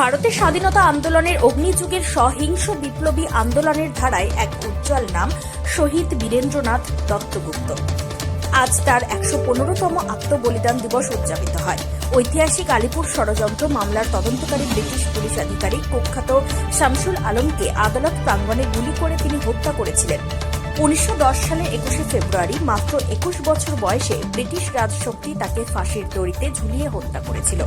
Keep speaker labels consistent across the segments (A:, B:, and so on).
A: ভারতের স্বাধীনতা আন্দোলনের অগ্নিযুগের সহিংস বিপ্লবী আন্দোলনের ধারায় এক উজ্জ্বল নাম, শহীদ বীরেন্দ্রনাথ দত্তগুপ্ত। আজ তার একশো পনেরোতম আত্মবলিদান দিবস উদযাপিত হয়। ঐতিহাসিক আলিপুর ষড়যন্ত্র মামলার তদন্তকারী ব্রিটিশ পুলিশ আধিকারিক কুখ্যাত শামসুল আলমকে আদালত প্রাঙ্গণে গুলি করে তিনি হত্যা করেছিলেন। উনিশশো দশ সালে একুশে ফেব্রুয়ারি মাত্র একুশ বছর বয়সে ব্রিটিশ রাজশক্তি তাকে ফাঁসির দড়িতে ঝুলিয়ে হত্যা করেছিল।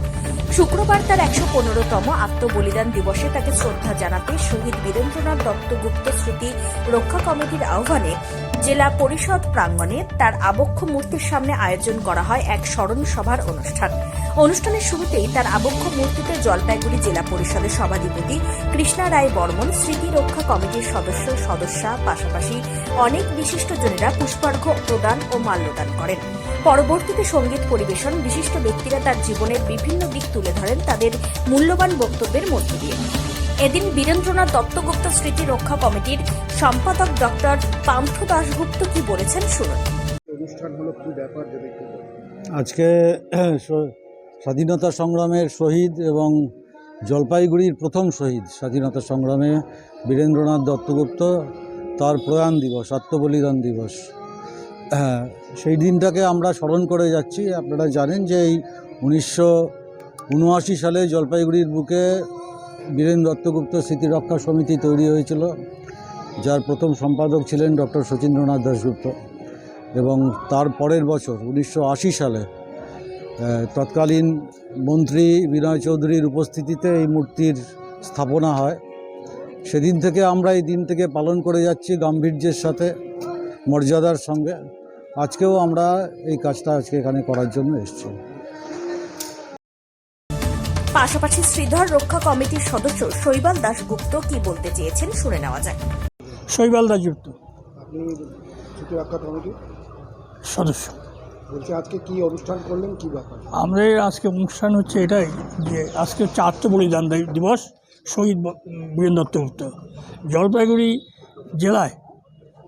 A: শুক্রবার তার একশো পনেরোতম আত্মবলিদান দিবসে তাকে শ্রদ্ধা জানাতে শহীদ বীরেন্দ্রনাথ দত্তগুপ্ত স্মৃতি রক্ষা কমিটির আহ্বানে জেলা পরিষদ প্রাঙ্গণে তার আবক্ষ মূর্তির সামনে আয়োজন করা হয় এক স্মরণ সভার অনুষ্ঠান। অনুষ্ঠানের শুরুতেই তার আবক্ষ মূর্তিতে জলপাইগুড়ি জেলা পরিষদের সভাধিপতি কৃষ্ণা রায় বর্মন স্মৃতি রক্ষা কমিটির সদস্য সদস্যা পাশাপাশি অনেক বিশিষ্টজনেরা পুষ্পার্ঘ্য প্রদান ও মাল্যদান করেন। পরবর্তীতে সংগীত পরিবেশন বিশিষ্ট ব্যক্তিরা তার জীবনের বিভিন্ন দিক তুলে ধরেন তাদের মূল্যবান বক্তব্যের মধ্য দিয়ে। এদিন বীরেন্দ্রনাথ দত্তগুপ্ত স্মৃতি রক্ষা কমিটির সম্পাদক ডক্টর পান্থ দাশগুপ্ত কি বলেছেন শুনুন।
B: অনুষ্ঠানগুলো কি ব্যাপার যদি
C: আজকে স্বাধীনতা সংগ্রামের শহীদ এবং জলপাইগুড়ির প্রথম শহীদ স্বাধীনতা সংগ্রামে বীরেন্দ্রনাথ দত্তগুপ্ত তার প্রয়াণ দিবস আত্মবলিদান দিবস। হ্যাঁ, সেই দিনটাকে আমরা স্মরণ করে যাচ্ছি। আপনারা জানেন যে এই উনিশশো উনআশি সালে জলপাইগুড়ির বুকে বীরেন দত্তগুপ্ত স্মৃতিরক্ষা সমিতি তৈরি হয়েছিল যার প্রথম সম্পাদক ছিলেন ডক্টর শচীন্দ্রনাথ দাশগুপ্ত। এবং তার পরের বছর উনিশশো আশি সালে তৎকালীন মন্ত্রী বিনয় চৌধুরীর উপস্থিতিতে এই মূর্তির স্থাপনা হয়। সেদিন থেকে আমরা এই দিনটিকে পালন করে যাচ্ছি গাম্ভীর্যের সাথে মর্যাদার সঙ্গে। আজকেও আমরা এই কাজটা আজকে এখানে করার জন্য এসেছি।
A: পাশাপাশি শ্রীধর রক্ষা কমিটির সদস্য শৈবাল দাশগুপ্ত কি বলতে চেয়েছেন শুনে নেওয়া যাক।
D: শৈবাল
B: কমিটি
D: সদস্য।
B: আজকে কি অনুষ্ঠান করলেন, কি ব্যাপার?
D: আমাদের আজকে অনুষ্ঠান হচ্ছে এটাই, যে আজকে আত্মবলিদান দি- দিবস শহীদ বীরেন দত্তগুপ্ত জলপাইগুড়ি জেলায়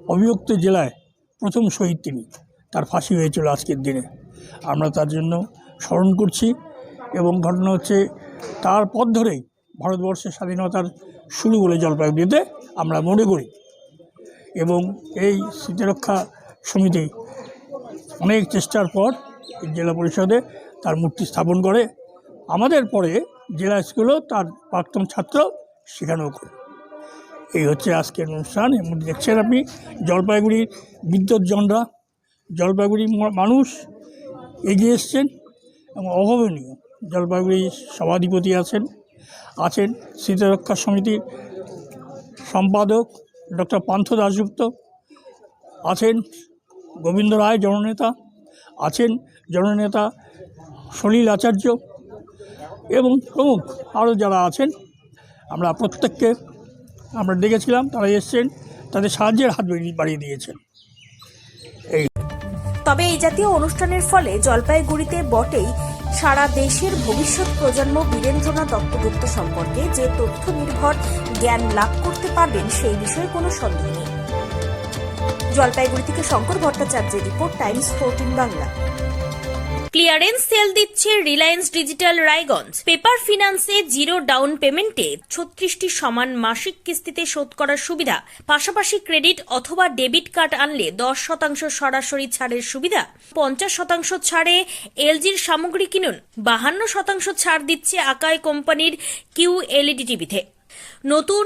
D: অবিভক্ত জেলায় প্রথম শহীদ তিনি, তার ফাঁসি হয়েছিল আজকের দিনে। আমরা তার জন্য স্মরণ করছি এবং ঘটনা হচ্ছে, তার পথ ধরেই ভারতবর্ষের স্বাধীনতার শুরু বলে জলপাইগুড়িতে আমরা মনে করি। এবং এই স্মৃতিরক্ষা সমিতি অনেক চেষ্টার পর জেলা পরিষদে তার মূর্তি স্থাপন করে। আমাদের পরে জেলা স্কুলেও তার প্রাক্তন ছাত্র সেখানেও করে। এই হচ্ছে আজকের অনুষ্ঠান। এর মধ্যে দেখছেন আপনি জলপাইগুড়ির বিদ্যুৎজনরা জলপাইগুড়ির মানুষ এগিয়ে এসছেন এবং অভাবনীয়। জলপাইগুড়ির সভাধিপতি আছেন আছেন শীতরক্ষা সমিতির সম্পাদক ডক্টর পান্থ দাসগুপ্ত আছেন গোবিন্দ রায় জননেতা আছেন জননেতা সলিল আচার্য এবং প্রমুখ আরও যারা আছেন, আমরা প্রত্যেককে আমরা ডেকেছিলাম তারা এসছেন, তাদের সাহায্যের হাত বাড়িয়ে- দিয়েছেন।
A: তবে এই জাতীয় অনুষ্ঠানের ফলে জলপাইগুড়িতে বটেই সারা দেশের ভবিষ্যৎ প্রজন্ম বীরেন্দ্রনাথ দত্তগুপ্ত সম্পর্কে যে তথ্য নির্ভর জ্ঞান লাভ করতে পারবেন সেই বিষয়ে কোনো সন্দেহ নেই। জলপাইগুড়ি থেকে শঙ্কর ভট্টাচার্যের report Times fourteen Bangla. Clearance sale দিচ্ছে রিলায়েন্স ডিজিটাল রায়গঞ্জ। পেপার ফিনান্সে জিরো ডাউন পেমেন্টে ছত্রিশটি সমান মাসিক কিস্তিতে শোধ করার সুবিধা। পাশাপাশি ক্রেডিট অথবা ডেবিট কার্ড আনলে দশ শতাংশ সরাসরি ছাড়ের সুবিধা। পঞ্চাশ শতাংশ ছাড়ে এলজির সামগ্রী কিনুন। বাহান্ন শতাংশ ছাড় দিচ্ছে আকাই কোম্পানির কিউ এলইডি টিভিতে। নতুন